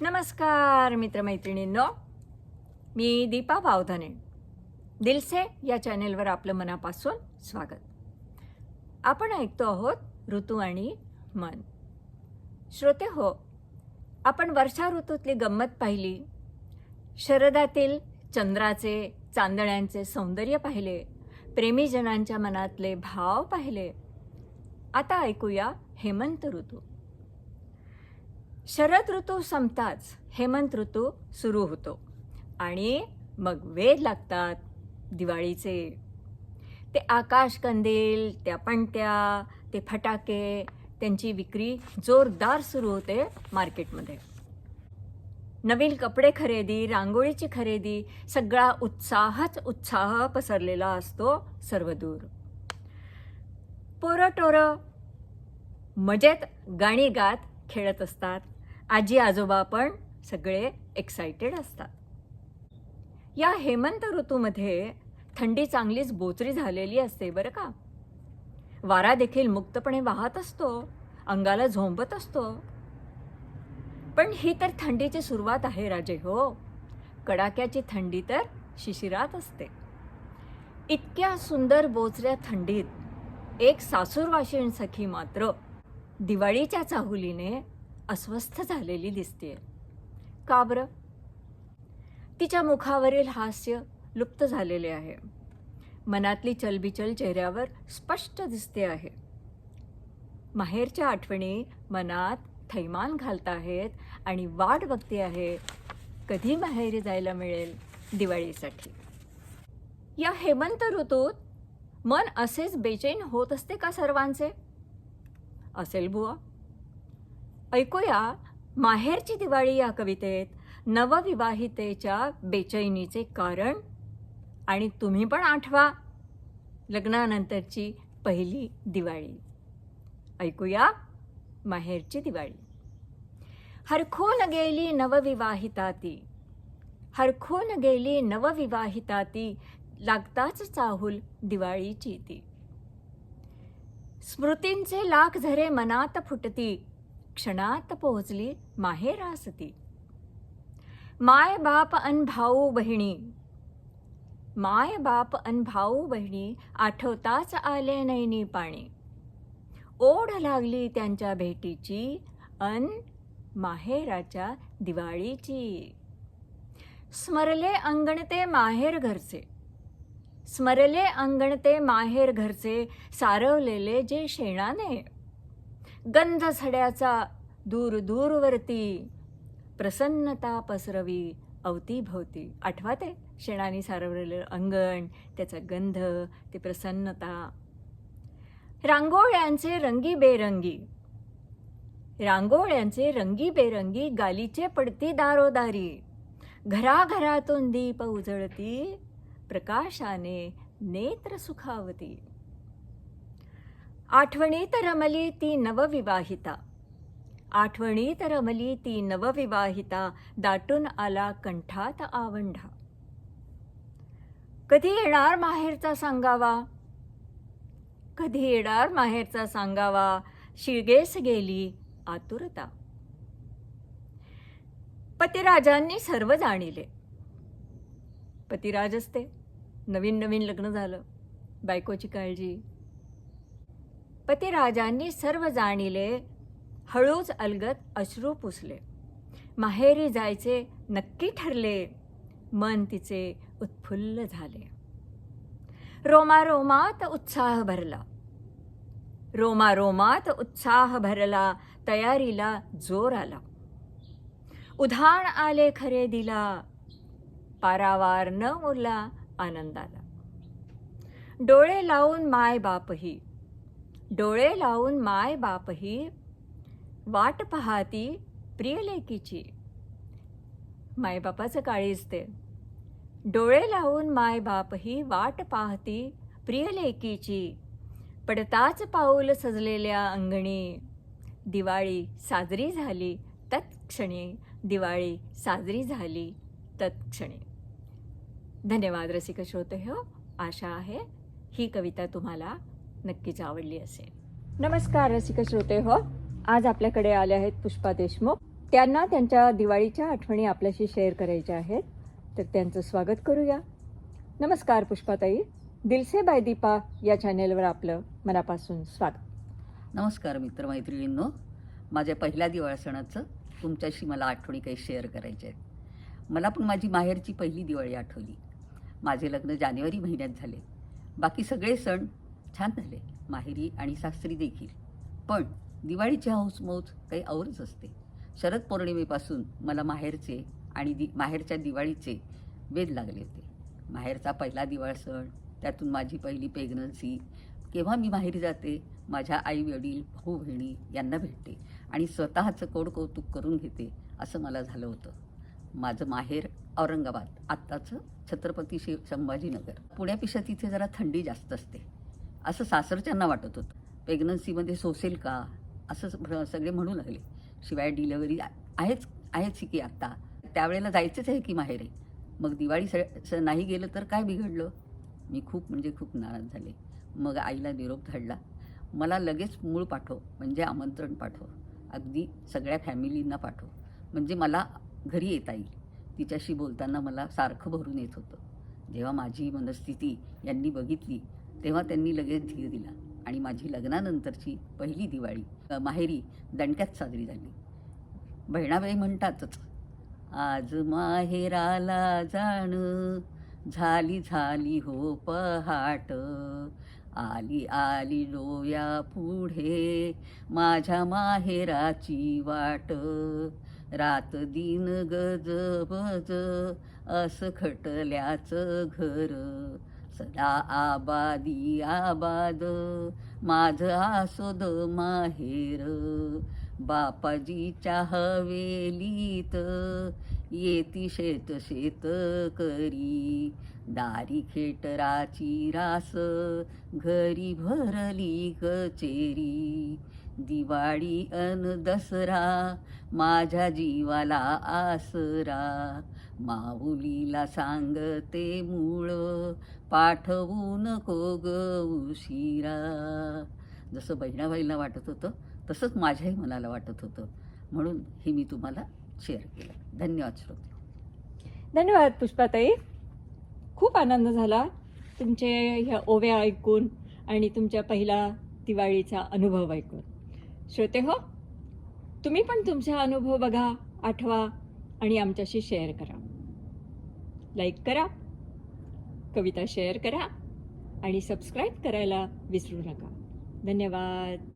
नमस्कार मित्रमैत्रिणींनो. मी दीपा भावधने. दिलसे या चॅनेलवर आपलं मनापासून स्वागत. आपण ऐकतो आहोत ऋतू आणि मन. श्रोते हो आपण वर्षा ऋतूतली गंमत पाहिली. शरदातील चंद्राचे चांदण्यांचे सौंदर्य पाहिले. प्रेमीजनांच्या मनातले भाव पाहिले. आता ऐकूया हेमंत ऋतू. शरद ऋतू संपताच हेमंत ऋतू सुरू होतो. आणि मग वेध लागतात दिवाळीचे. ते आकाश कंदील त्या पणत्या ते फटाके त्यांची विक्री जोरदार सुरू होते मार्केटमध्ये. नवीन कपडे खरेदी रांगोळीची खरेदी सगळा उत्साहच उत्साह पसरलेला असतो सर्वदूर. पोरं टोरं मजेत गाणी गात खेळत असतात. आजी आजोबा पण सगळे एक्सायटेड असतात. या हेमंत ऋतूमध्ये थंडी चांगलीच बोचरी झालेली असते बरं का? वारा देखील मुक्तपणे वाहत असतो अंगाला झोंबत असतो. पण ही तर थंडीची सुरुवात आहे राजे हो. कडाक्याची थंडी तर शिशिरात असते. इतक्या सुंदर बोचऱ्या थंडीत एक सासूरवाशीण सखी मात्र दिवाळीच्या चाहुलीने अस्वस्थ झालेली दिसते का बरं? तिच्या मुखावरील हास्य लुप्त झालेले आहे. मनातली चलबिचल चेहऱ्यावर स्पष्ट दिसते आहे. माहेरच्या आठवणी मनात थैमान घालत आहेत आणि वाट बघते आहे कधी माहेरी जायला मिळेल दिवाळीसाठी. या हेमंत ऋतूत मन असेच बेचैन होत असते का सर्वांचे? असेल बुवा. ऐकूया माहेरची दिवाळी या कवितेत नवविवाहितेच्या बेचैनीचे कारण. आणि तुम्ही पण आठवा लग्नानंतरची पहिली दिवाळी. ऐकूया माहेरची दिवाळी. हरखून गेली नवविवाहिता ती हरखून गेली नवविवाहिता ती लागताच चाहूल दिवाळीची ती. स्मृतींचे लाख झरे मनात फुटती. क्षणात पोहोचली माहेरासती माय बाप अन भाऊ बहिणी. माय बाप अन भाऊ बहिणी आठवताच आले नैनी पाणी. ओढ लागली त्यांच्या भेटीची अन माहेराच्या दिवाळीची. स्मरले अंगण ते माहेर घरचे. स्मरले अंगण ते माहेर घरचे सारवलेले जे शेणाने. गंध सड्याचा दूर दूरवरती प्रसन्नता पसरवी अवतीभोवती आठवते? शेणाने सारवलेलं अंगण त्याचा गंध ते प्रसन्नता. रांगोळ्यांचे रंगी बेरंगी रांगोळ्यांचे रंगी बेरंगी गालीचे पडती दारोदारी. घराघरातून दीप उजळती प्रकाशाने नेत्र सुखावती. आठवणीत रमली ती नवविवाहिता. आठवणीत रमली ती नवविवाहिता दाटून आला कंठात आवंढा. कधी येणार माहेरचा सांगावा? कधी येणार माहेरचा सांगावा? शिळगेस गेली आतुरता. पतिराजांनी सर्व जाणिले. पतिराज असते. नवीन नवीन लग्न झालं. बायकोची काळजी. पतिराजांनी सर्व जाणिले हळूच अलगत अश्रू पुसले. माहेरी जायचे नक्की ठरले मन तिचे उत्फुल्ल झाले. रोमारोमात उत्साह भरला. रोमारोमात उत्साह भरला तयारीला जोर आला. उधाण आले खरे दिला पारावार न उरला आनंदाला. डोळे लावून माय बापही डोळे लावून माय बापही वाट पाहती प्रियलेकीची मायबापाचं काळीज ते डोळे लावून माय बापही वाट पाहती प्रियलेकीची पडताच पाऊल सजलेल्या अंगणी. दिवाळी साजरी झाली तत्क्षणी. दिवाळी साजरी झाली तत्क्षणी. धन्यवाद रसिक श्रोते हो. आशा आहे ही कविता तुम्हाला नक्कीच आवडली असेल. नमस्कार रसिक श्रोते हो. आज आपल्याकडे आले आहेत पुष्पा देशमुख. त्यांना त्यांच्या दिवाळीच्या आठवणी आपल्याशी शेअर करायच्या आहेत. तर त्यांचं स्वागत करूया. नमस्कार पुष्पाताई. दिलसे बाय दीपा या चॅनेलवर आपलं मनापासून स्वागत. नमस्कार मित्रमैत्रिणींनो. माझ्या पहिल्या दिवाळी सणाचं तुमच्याशी मला आठवणी काही शेअर करायच्या आहेत. मला पण माझी माहेरची पहिली दिवाळी आठवली. माझे लग्न जानेवारी महिन्यात झाले. बाकी सगळे सण छान झाले. माहेरी आणि सासरी देखील. पण दिवाळीची हौसमौज काही औरच असते. शरद पौर्णिमेपासून मला माहेरचे आणि दि माहेरच्या दिवाळीचे वेध लागले होते. माहेरचा पहिला दिवाळ सण त्यातून माझी पहिली प्रेग्नन्सी. केव्हा मी माहेरी जाते माझ्या आई वडील भाऊ बहिणी यांना भेटते आणि स्वतःचं कोड कौतुक करून घेते असं मला झालं होतं. माझं माहेर औरंगाबाद आत्ताचं छत्रपती शिव संभाजीनगर. पुण्यापेक्षा तिथे जरा थंडी जास्त असते. असं सासरच्यांना वाटत होतं. प्रेग्नन्सीमध्ये सोसेल का? असं सगळे म्हणू लागले. शिवाय डिलेवरी आहेच आहेच की आत्ता त्यावेळेला जायचंच आहे की माहेरे? मग दिवाळी स स- नाही गेलं तर काय बिघडलं? मी खूप म्हणजे खूप नाराज झाले. मग आईला निरोप धाडला. मला लगेच मूळ पाठव म्हणजे आमंत्रण पाठव. अगदी सगळ्या फॅमिलींना पाठव. म्हणजे मला घरी येता येईल. तिच्याशी बोलताना मला सारखं भरून येत होतं. जेव्हा माझी मनस्थिती यांनी बघितली तेव्हा त्यांनी लगेच धीर दिला आणि माझी लग्नानंतरची पहिली दिवाळी माहेरी दणक्यात साजरी झाली. बहिणाबाई म्हणतातच आज माहेराला जाण झाली झाली हो पहाट. आली आली डोया पुढे माझ्या माहेराची वाट. रात दिन गज बज असं खटल्याचं घर. सदा आबादी आबाद माझं आसोद माहेर. बापाजीच्या हवेलीत येती शेत शेत करी. दारी खेटराची रास घरी भरली कचेरी. दिवाळी अन दसरा माझ्या जीवाला आसरा. माऊलीला सांगते मूळ पाठवू नको ग उशिरा. जसं बहिणाबाईला वाटत होतं तसंच माझ्याही मनाला वाटत होतं. म्हणून हे मी तुम्हाला शेअर केलं. धन्यवाद श्रोते. धन्यवाद पुष्पाताई. खूप आनंद झाला तुमचे ह्या ओव्या ऐकून आणि तुमच्या पहिला दिवाळीचा अनुभव ऐकून. श्रोते हो तुम्ही पण तुमचा अनुभव बघा आठवा आणि आमच्याशी शेअर करा. लाईक करा कविता शेअर करा आणि सबस्क्राईब करायला विसरू नका. धन्यवाद.